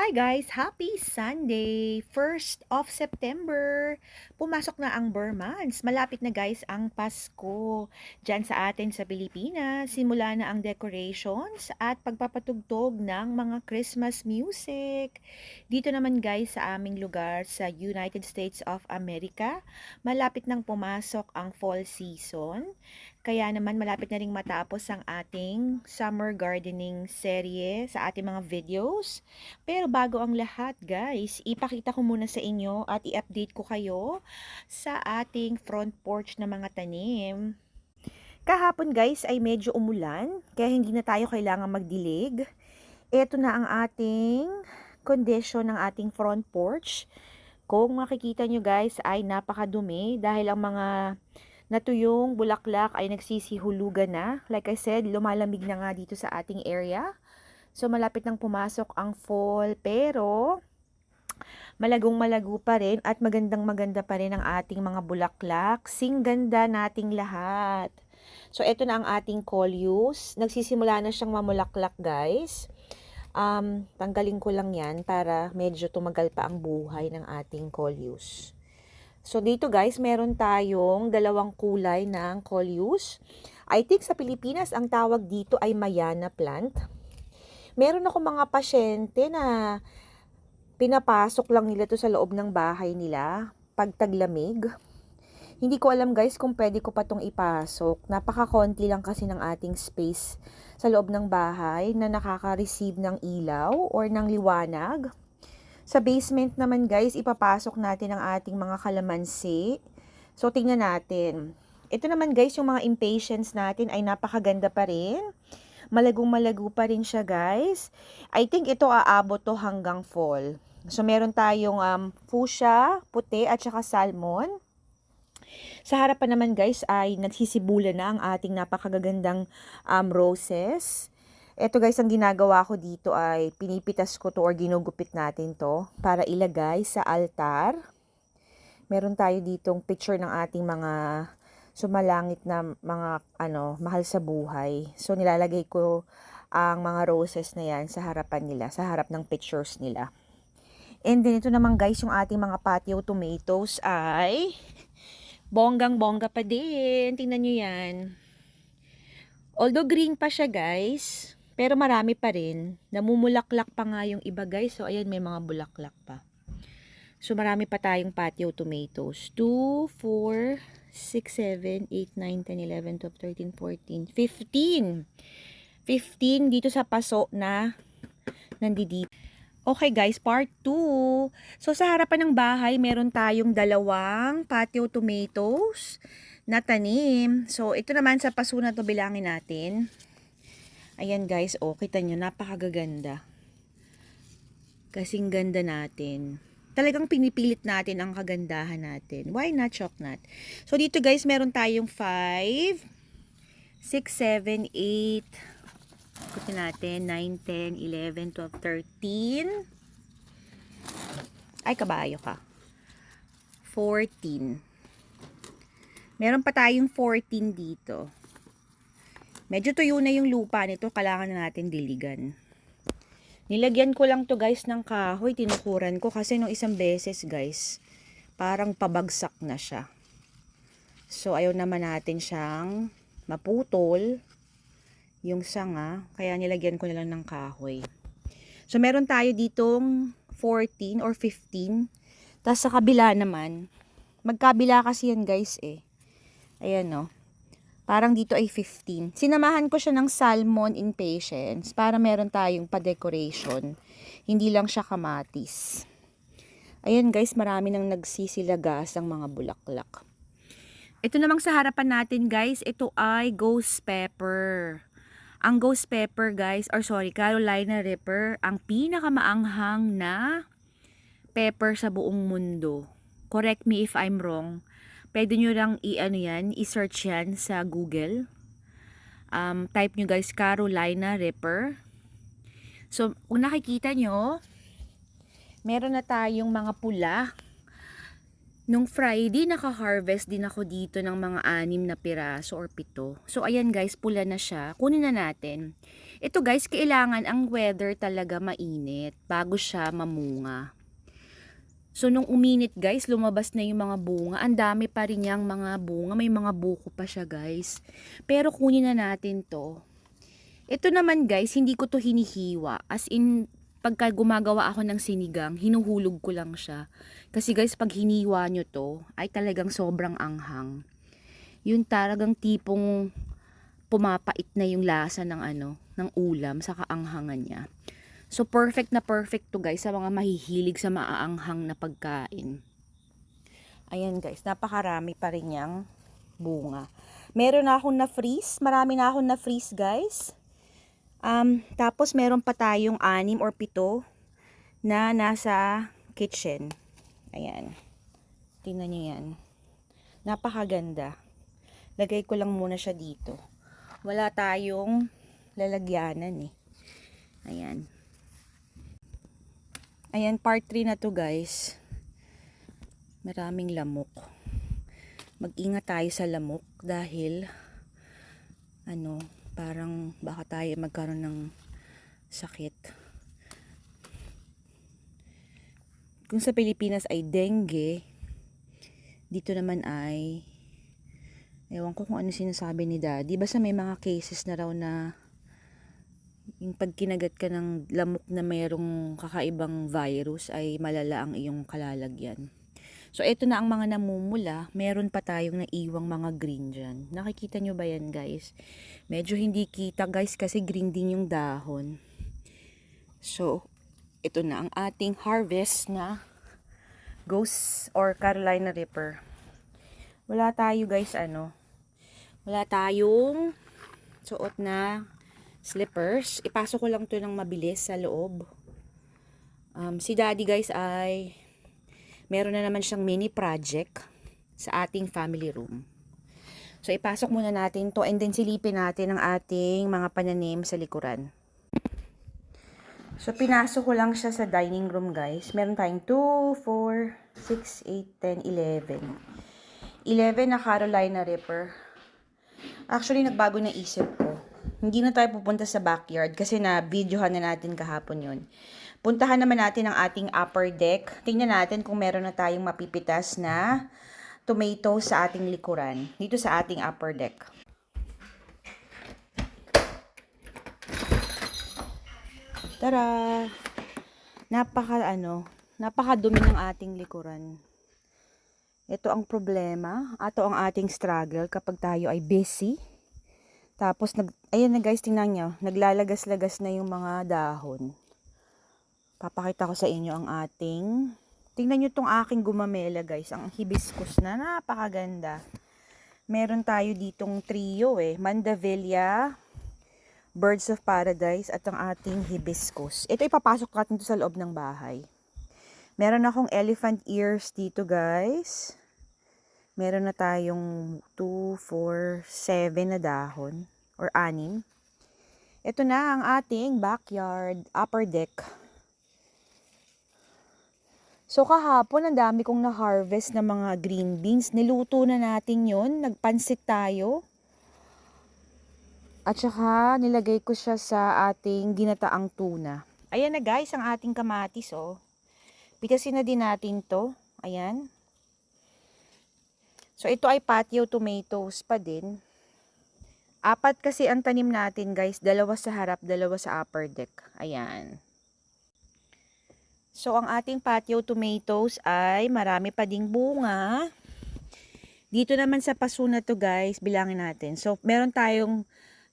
Hi guys! Happy Sunday! 1st of September! Pumasok na ang Burmans. Malapit na guys ang Pasko. Diyan sa atin sa Pilipinas, simula na ang decorations at pagpapatugtog ng mga Christmas music. Dito naman guys sa aming lugar sa United States of America, malapit nang pumasok ang fall season. Kaya naman malapit na ring matapos ang ating summer gardening serye sa ating mga videos. Pero bago ang lahat guys, ipakita ko muna sa inyo at i-update ko kayo sa ating front porch na mga tanim. Kahapon guys ay medyo umulan, kaya hindi na tayo kailangan magdilig. Ito na ang ating condition ng ating front porch. Kung makikita nyo guys ay napakadumi dahil ang mga natuyong bulaklak ay nagsisihulugan na. Like I said, lumalamig na nga dito sa ating area. So malapit nang pumasok ang fall pero malagong malago pa rin at magandang maganda pa rin ang ating mga bulaklak. Sing ganda nating lahat. So ito na ang ating coleus. Nagsisimula na siyang mamulaklak guys. Um, tanggalin ko lang yan para medyo tumagal pa ang buhay ng ating coleus. So, dito guys, meron tayong dalawang kulay ng coleus. I think sa Pilipinas, ang tawag dito ay Mayana plant. Meron ako mga pasyente na pinapasok lang nila to sa loob ng bahay nila pag taglamig. Hindi ko alam guys kung pwede ko pa tong ipasok. Napaka-konti lang kasi ng ating space sa loob ng bahay na nakaka-receive ng ilaw or ng liwanag. Sa basement naman guys, ipapasok natin ang ating mga kalamansi. So, tingnan natin. Ito naman guys, yung mga impatiens natin ay napakaganda pa rin. Malagong malago pa rin siya guys. I think ito aabot to hanggang fall. So, meron tayong um, fuchsia, puti at saka salmon. Sa harapan naman guys ay nagsisibula na ang ating napakagagandang um, roses. Ito guys, ang ginagawa ko dito ay pinipitas ko to or ginugupit natin to para ilagay sa altar. Meron tayo ditong picture ng ating mga sumalangit na mga ano, mahal sa buhay. So nilalagay ko ang mga roses na yan sa harapan nila, sa harap ng pictures nila. And then ito naman guys, yung ating mga patio tomatoes ay bonggang-bongga pa din. Tingnan nyo yan. Although green pa siya guys, pero marami pa rin. Namumulaklak pa nga yung iba guys. So ayan may mga bulaklak pa. So marami pa tayong patio tomatoes. 2, 4, 6, 7, 8, 9, 10, 11, 12, 13, 14, 15. 15 dito sa paso na nandito. Okay guys, part 2. So sa harapan ng bahay, meron tayong dalawang patio tomatoes na tanim. So ito naman sa paso na to bilangin natin. Ayan guys, oh, kita nyo, napakagaganda. Kasing ganda natin. Talagang pinipilit natin ang kagandahan natin. Why not choknut? So dito guys, meron tayong 5, 6, 7, 8, Ikutin natin, 9, 10, 11, 12, 13. Ay, kabayo ka. 14. Meron pa tayong 14 dito. Medyo tuyo na yung lupa nito, kailangan na natin diligan. Nilagyan ko lang to guys ng kahoy, tinukuran ko kasi nung isang beses guys, parang pabagsak na siya. So, ayaw naman natin siyang maputol yung sanga, kaya nilagyan ko na lang ng kahoy. So, meron tayo ditong 14 or 15. Tapos sa kabila naman, magkabila kasi yan guys eh. Ayan no. Parang dito ay 15. Sinamahan ko siya ng salmon in patience para meron tayong pa-decoration. Hindi lang siya kamatis. Ayan guys, marami nang nagsisilagas ang mga bulaklak. Ito namang sa harapan natin guys, ito ay ghost pepper. Ang ghost pepper guys, or sorry, Carolina Reaper, ang pinakamaanghang na pepper sa buong mundo. Correct me if I'm wrong. Pwede nyo lang i-ano yan, i-search yan sa Google. Um, type nyo guys, Carolina Reaper. So, kung nakikita nyo, meron na tayong mga pula Nung Friday, naka-harvest din ako dito ng mga anim na piraso or pito. So, ayan guys, pula na siya. Kunin na natin. Ito guys, kailangan ang weather talaga mainit bago siya mamunga. So nung uminit guys, lumabas na yung mga bunga. Ang dami pa rin niyang mga bunga. May mga buko pa siya guys. Pero kunin na natin to. Ito naman guys, hindi ko to hinihiwa. As in, pagka gumagawa ako ng sinigang, hinuhulog ko lang siya. Kasi guys, pag hiniwa nyo to, ay talagang sobrang anghang. Yung talagang tipong pumapait na yung lasa ng ano, ng ulam sa kaanghangan niya. So perfect na perfect to guys sa mga mahihilig sa maaanghang na pagkain. Ayan guys, napakarami pa rin niyang bunga. Meron na akong na-freeze, marami na akong na-freeze guys. Um, tapos meron pa tayong anim or pito na nasa kitchen. Ayan. Tingnan niyo yan. Napakaganda. Lagay ko lang muna siya dito. Wala tayong lalagyanan eh. Ayan. Ayan, part 3 na to guys. Maraming lamok. Mag-ingat tayo sa lamok dahil ano, parang baka tayo magkaroon ng sakit. Kung sa Pilipinas ay dengue, dito naman ay ewan ko kung ano sinasabi ni daddy. Basta may mga cases na raw na yung pag kinagat ka ng lamok na mayroong kakaibang virus ay malala ang iyong kalalagyan. So, ito na ang mga namumula. Meron pa tayong naiwang mga green dyan. Nakikita nyo ba yan, guys? Medyo hindi kita, guys, kasi green din yung dahon. So, ito na ang ating harvest na Ghost or Carolina Reaper. Wala tayo, guys, ano. Wala tayong suot na slippers. Ipasok ko lang to ng mabilis sa loob. Um, si daddy guys ay meron na naman siyang mini project sa ating family room. So ipasok muna natin to and then silipin natin ang ating mga pananim sa likuran. So pinasok ko lang siya sa dining room guys. Meron tayong 2, 4, 6, 8, 10, 11. 11 na Carolina Reaper. Actually, nagbago na isip ko hindi na tayo pupunta sa backyard kasi na videohan na natin kahapon yun. Puntahan naman natin ang ating upper deck. Tingnan natin kung meron na tayong mapipitas na tomato sa ating likuran. Dito sa ating upper deck. Tara! Napaka ano, napakadumi ng ating likuran. Ito ang problema, ato ang ating struggle kapag tayo ay busy tapos, nag, ayan na guys, tingnan nyo. Naglalagas-lagas na yung mga dahon. Papakita ko sa inyo ang ating, tingnan nyo tong aking gumamela guys. Ang hibiscus na, napakaganda. Meron tayo ditong trio eh. Mandevilla, Birds of Paradise, at ang ating hibiscus. Ito ipapasok natin to sa loob ng bahay. Meron akong elephant ears dito guys. Meron na tayong 2, 4, 7 na dahon or anim. Ito na ang ating backyard upper deck. So kahapon, ang dami kong na-harvest ng mga green beans. Niluto na natin yon Nagpansit tayo. At saka nilagay ko siya sa ating ginataang tuna. Ayan na guys, ang ating kamatis oh. Pitasin na din natin to. Ayan. So, ito ay patio tomatoes pa din. Apat kasi ang tanim natin guys. Dalawa sa harap, dalawa sa upper deck. Ayan. So, ang ating patio tomatoes ay marami pa ding bunga. Dito naman sa paso na to guys, bilangin natin. So, meron tayong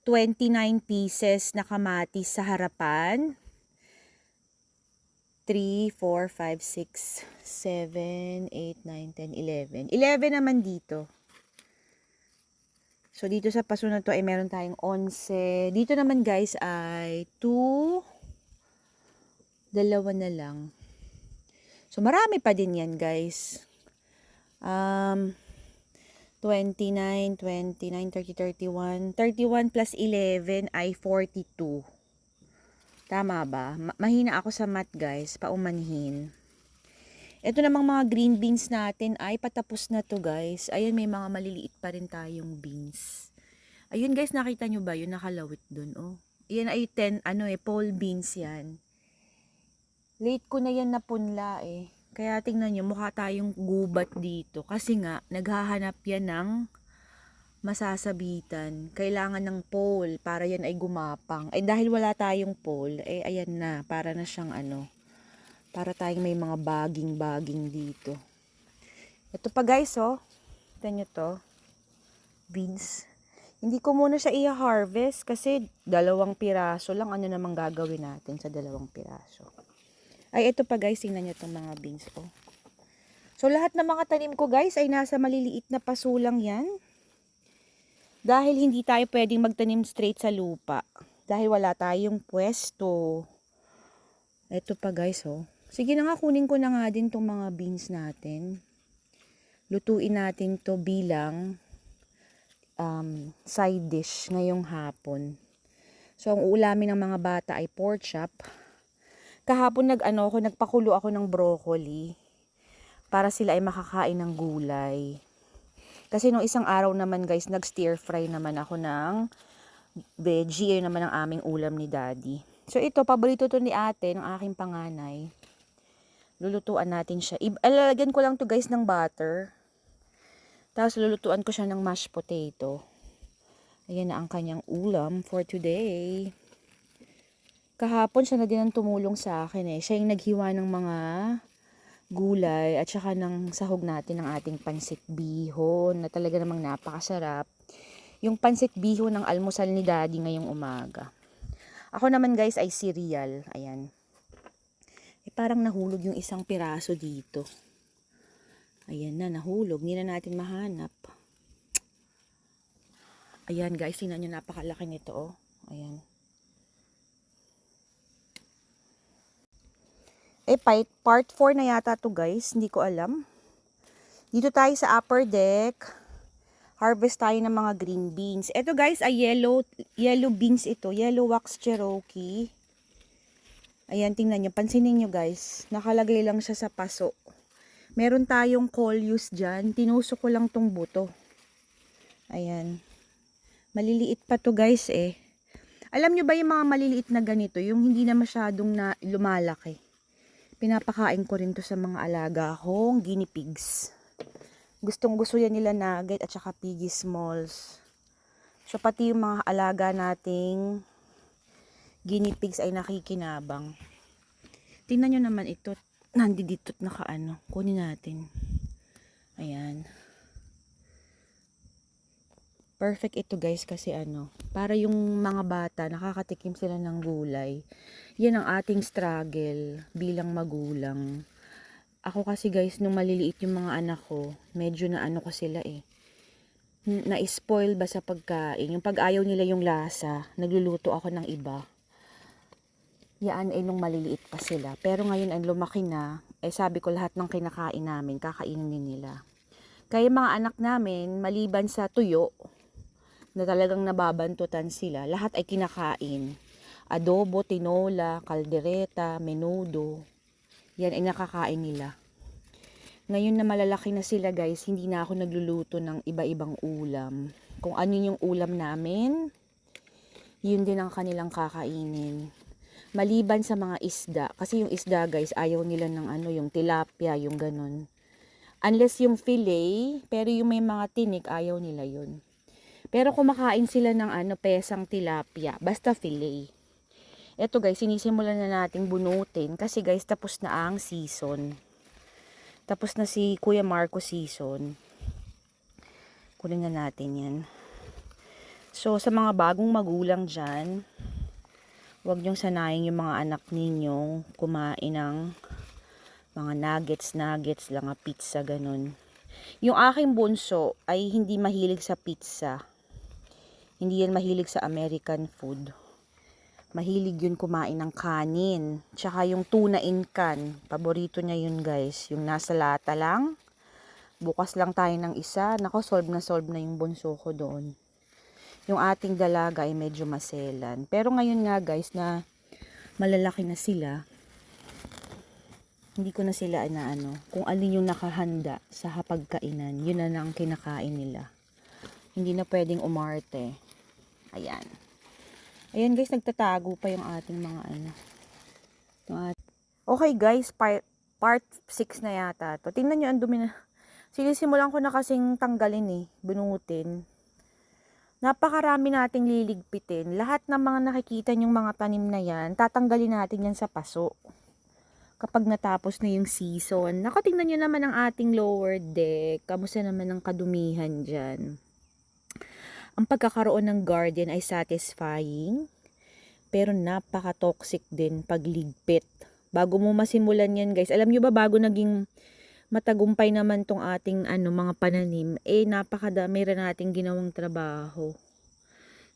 29 pieces na kamatis sa harapan. 3, 4, 5, 6, 7, 8, 9, 10, 11. 11 naman dito. So, dito sa paso na to ay meron tayong 11. Dito naman guys ay 2, dalawa na lang. So, marami pa din yan guys. Um, 29, 29, 30, 31. 31 plus 11 ay 42. Tama ba? Ma- mahina ako sa math guys, paumanhin. Ito namang mga green beans natin ay patapos na to guys. Ayun, may mga maliliit pa rin tayong beans. Ayun guys, nakita nyo ba yun? Nakalawit dun, oh. Yan ay 10, ano eh, pole beans yan. Late ko na yan napunla eh. Kaya tingnan nyo, mukha tayong gubat dito. Kasi nga, naghahanap yan ng masasabitan. Kailangan ng pole para yan ay gumapang. Eh dahil wala tayong pole, eh ayan na, para na siyang ano, para tayong may mga baging-baging dito. Ito pa guys, oh. Tignan nyo to. Beans. Hindi ko muna siya i-harvest kasi dalawang piraso lang. Ano namang gagawin natin sa dalawang piraso. Ay, ito pa guys. Tingnan nyo itong mga beans ko. So, lahat ng mga tanim ko guys ay nasa maliliit na pasulang yan. Dahil hindi tayo pwedeng magtanim straight sa lupa. Dahil wala tayong pwesto. Ito pa guys, oh. Sige na nga, kunin ko na nga din tong mga beans natin. Lutuin natin to bilang um, side dish ngayong hapon. So, ang ulamin ng mga bata ay pork chop. Kahapon nag ano ako, nagpakulo ako ng broccoli para sila ay makakain ng gulay. Kasi nung isang araw naman guys, nag stir fry naman ako ng veggie. Yun naman ang aming ulam ni daddy. So ito, paborito to ni ate, ng aking panganay. Lulutuan natin siya. I- Alalagyan ko lang to guys ng butter. Tapos lulutuan ko siya ng mashed potato. Ayan na ang kanyang ulam for today. Kahapon siya na din ang tumulong sa akin eh. Siya yung naghiwa ng mga gulay at saka ng sahog natin ng ating pansit bihon na talaga namang napakasarap. Yung pansit bihon ng almusal ni daddy ngayong umaga. Ako naman guys ay cereal. Ayan. Eh, parang nahulog yung isang piraso dito. Ayan na, nahulog. Hindi na natin mahanap. Ayan guys, tingnan nyo napakalaki nito oh. Ayan. Eh, part, part 4 na yata to guys. Hindi ko alam. Dito tayo sa upper deck. Harvest tayo ng mga green beans. Ito guys ay yellow, yellow beans ito. Yellow wax Cherokee. Ayan, tingnan nyo. Pansinin nyo guys. Nakalagay lang siya sa paso. Meron tayong coleus dyan. Tinusok ko lang tong buto. Ayan. Maliliit pa to guys eh. Alam nyo ba yung mga maliliit na ganito? Yung hindi na masyadong na lumalaki. Pinapakain ko rin to sa mga alaga kong guinea pigs. Gustong gusto yan nila nugget at saka piggy smalls. So pati yung mga alaga nating guinea pigs ay nakikinabang. Tingnan nyo naman ito. Nandito nakaano. Kunin natin. Ayan. Perfect ito guys kasi ano, para yung mga bata nakakatikim sila ng gulay. Yan ang ating struggle bilang magulang. Ako kasi guys, nung maliliit yung mga anak ko, medyo na ano ko sila eh. Na-spoil ba sa pagkain? Yung pag ayaw nila yung lasa, nagluluto ako ng iba. Yan ay nung maliliit pa sila. Pero ngayon ang lumaki na, eh sabi ko lahat ng kinakain namin, kakainin nila. Kaya mga anak namin, maliban sa tuyo, na talagang nababantutan sila, lahat ay kinakain. Adobo, tinola, kaldereta, menudo. Yan ay nakakain nila. Ngayon na malalaki na sila guys, hindi na ako nagluluto ng iba-ibang ulam. Kung ano yung ulam namin, yun din ang kanilang kakainin. Maliban sa mga isda, kasi yung isda guys, ayaw nila ng ano, yung tilapia, yung ganun. Unless yung fillet, pero yung may mga tinik, ayaw nila yun. Pero kumakain sila ng ano, pesang tilapia. Basta fillet. Eto guys, sinisimulan na nating bunutin. Kasi guys, tapos na ang season. Tapos na si Kuya Marco season. Kunin na natin yan. So, sa mga bagong magulang dyan, huwag niyong sanayin yung mga anak ninyong kumain ng mga nuggets, nuggets, lang pizza, ganun. Yung aking bunso ay hindi mahilig sa pizza. Hindi yan mahilig sa American food. Mahilig yun kumain ng kanin. Tsaka yung tuna in can. Paborito niya yun guys. Yung nasa lata lang. Bukas lang tayo ng isa. Nako, solve na solve na yung bunso ko doon. Yung ating dalaga ay medyo maselan. Pero ngayon nga guys na malalaki na sila, hindi ko na sila na ano, kung alin yung nakahanda sa hapagkainan, yun na lang kinakain nila. Hindi na pwedeng umarte. Ayan. Ayan guys, nagtatago pa yung ating mga ano. Okay guys, part, part 6 na yata to. Tingnan nyo, ang dumi na. Sinisimulan ko na kasing tanggalin eh, bunutin. Napakarami nating liligpitin. Lahat ng mga nakikita yung mga tanim na yan, tatanggalin natin yan sa paso. Kapag natapos na yung season. Naku, tingnan nyo naman ang ating lower deck. Kamusta naman ang kadumihan dyan. Ang pagkakaroon ng garden ay satisfying, pero napaka-toxic din pag ligpit. Bago mo masimulan yan guys, alam nyo ba bago naging matagumpay naman tong ating ano mga pananim, eh napakadami rin nating ginawang trabaho.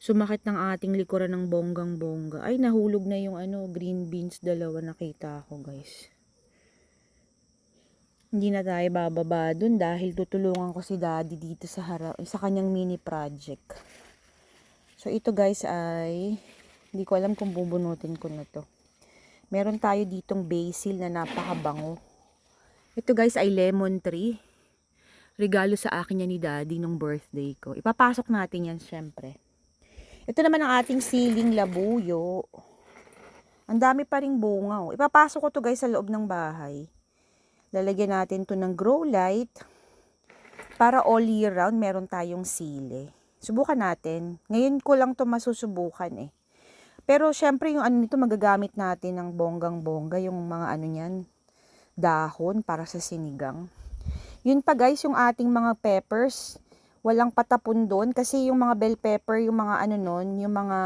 Sumakit ng ating likuran ng bonggang bongga. Ay, nahulog na yung ano, green beans dalawa nakita ko guys. Hindi na tayo bababa dun dahil tutulungan ko si daddy dito sa harap, sa kanyang mini project. So ito guys ay, hindi ko alam kung bubunutin ko na to. Meron tayo ditong basil na napakabango. Ito guys ay lemon tree. Regalo sa akin yan ni daddy nung birthday ko. Ipapasok natin yan syempre. Ito naman ang ating siling labuyo. Ang dami pa ring bunga. Oh. Ipapasok ko to guys sa loob ng bahay. Lalagyan natin to ng grow light para all year round meron tayong sili. Subukan natin. Ngayon ko lang to masusubukan eh. Pero syempre yung ano nito magagamit natin ng bonggang-bongga, yung mga ano niyan, dahon para sa sinigang. Yun pa guys, yung ating mga peppers, walang patapon doon kasi yung mga bell pepper, yung mga ano nun, yung mga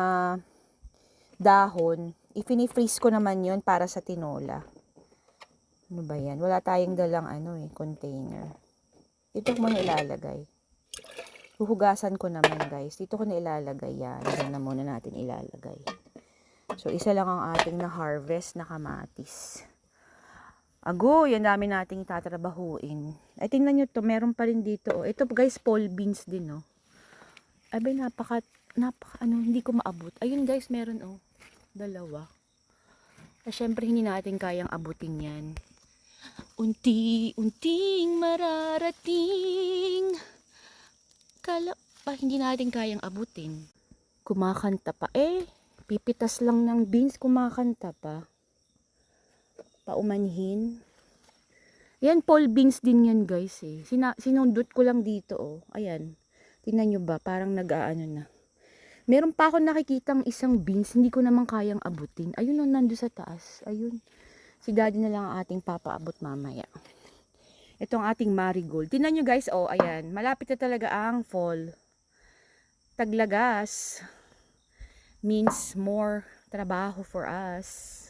dahon, ifini-freeze ko naman yun para sa tinola. Ano ba yan? Wala tayong dalang ano eh, container. Dito ko muna ilalagay. Huhugasan ko naman guys. Dito ko na ilalagay yan. Diyan na muna natin ilalagay. So, isa lang ang ating na-harvest na kamatis. Ago, yan dami nating tatrabahuin. Ay, tingnan nyo to. Meron pa rin dito. Oh. Ito guys, pole beans din oh. Abay, napaka, napaka, ano, hindi ko maabot. Ayun guys, meron oh. Dalawa. Eh, syempre, hindi natin kayang abutin yan. Unti-unting mararating. Kala pa hindi natin kayang abutin. Kumakanta pa. Eh, pipitas lang ng beans, kumakanta pa. Paumanhin. Yan, Paul beans din yan, guys, eh. Sina sinundot ko lang dito, oh. Ayan. Tingnan nyo ba? Parang nag-aano na. Meron pa ako nakikitang isang beans, hindi ko naman kayang abutin. Ayun, oh, nando sa taas. Ayun. Si daddy na lang ang ating papaabot mamaya. Ito ang ating marigold. Tingnan nyo guys, oh, ayan. Malapit na talaga ang fall. Taglagas means more trabaho for us.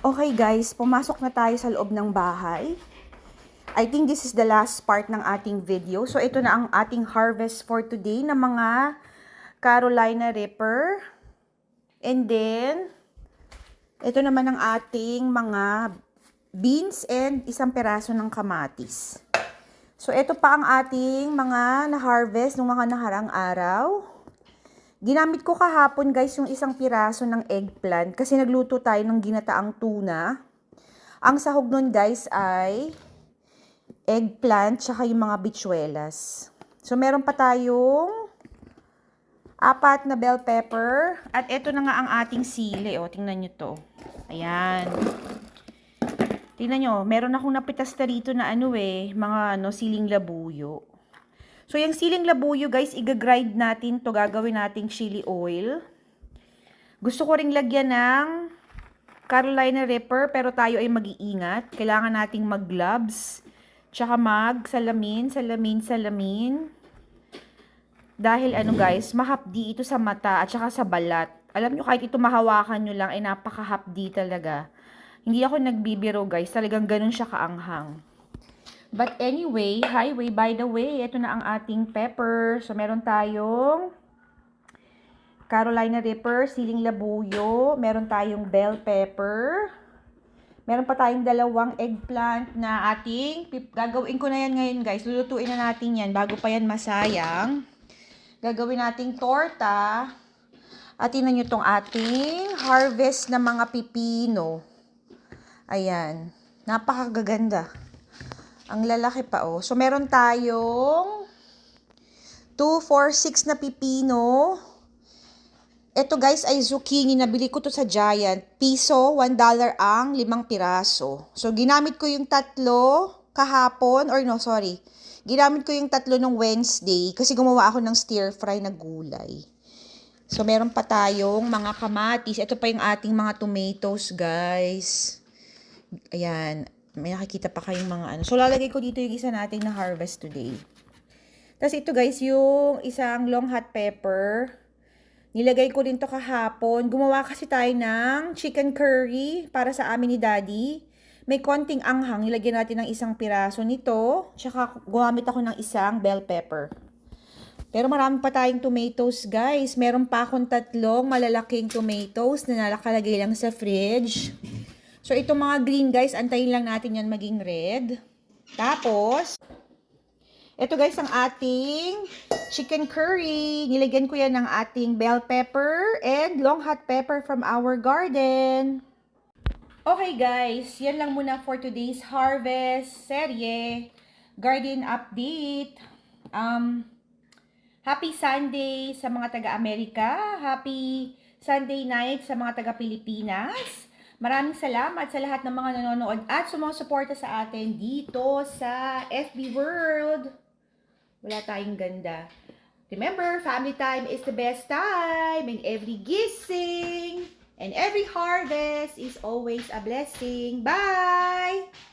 Okay guys, pumasok na tayo sa loob ng bahay. I think this is the last part ng ating video. So ito na ang ating harvest for today ng mga Carolina Reaper. And then, ito naman ang ating mga beans and isang peraso ng kamatis. So, ito pa ang ating mga na-harvest ng mga naharang araw. Ginamit ko kahapon guys yung isang piraso ng eggplant kasi nagluto tayo ng ginataang tuna. Ang sahog nun guys ay eggplant tsaka yung mga bichuelas. So, meron pa tayong apat na bell pepper. At ito na nga ang ating sili. O, tingnan nyo to. Ayan. Tingnan nyo, meron akong napitas na rito na ano eh, mga ano, siling labuyo. So, yung siling labuyo, guys, i-grind natin to Gagawin nating chili oil. Gusto ko ring lagyan ng Carolina Reaper, pero tayo ay mag-iingat. Kailangan nating mag-gloves. Tsaka mag-salamin, salamin, salamin. Dahil ano guys, mahapdi ito sa mata at saka sa balat. Alam nyo, kahit ito mahawakan nyo lang, ay napakahapdi talaga. Hindi ako nagbibiro guys, talagang ganun siya kaanghang. But anyway, highway, by the way, ito na ang ating pepper. So, meron tayong Carolina Reaper, siling labuyo. Meron tayong bell pepper. Meron pa tayong dalawang eggplant na ating, gagawin ko na yan ngayon guys. Lulutuin na natin yan bago pa yan masayang. Gagawin nating torta. At tinan nyo tong ating harvest na mga pipino. Ayan. Napakagaganda. Ang lalaki pa oh. So meron tayong 2, 4, 6 na pipino. Ito guys ay zucchini. Nabili ko to sa Giant. Piso, $1 ang limang piraso. So, ginamit ko yung tatlo kahapon. Or no, sorry. Ginamit ko yung tatlo nung Wednesday kasi gumawa ako ng stir fry na gulay. So, meron pa tayong mga kamatis. Ito pa yung ating mga tomatoes, guys. Ayan. May nakikita pa kayong mga ano. So, lalagay ko dito yung isa nating na harvest today. Tapos ito guys, yung isang long hot pepper. Nilagay ko din to kahapon. Gumawa kasi tayo ng chicken curry para sa amin ni Daddy. May konting anghang. Nilagyan natin ng isang piraso nito. Tsaka gumamit ako ng isang bell pepper. Pero marami pa tayong tomatoes, guys. Meron pa akong tatlong malalaking tomatoes na nalakalagay lang sa fridge. So, itong mga green, guys, antayin lang natin yan maging red. Tapos, ito guys, ang ating chicken curry. Nilagyan ko yan ng ating bell pepper and long hot pepper from our garden. Okay guys, yan lang muna for today's harvest serye, garden update. Um, happy Sunday sa mga taga-Amerika. Happy Sunday night sa mga taga-Pilipinas. Maraming salamat sa lahat ng mga nanonood at sumusuporta sa atin dito sa FB World. Wala tayong ganda. Remember, family time is the best time and every gising and every harvest is always a blessing. Bye!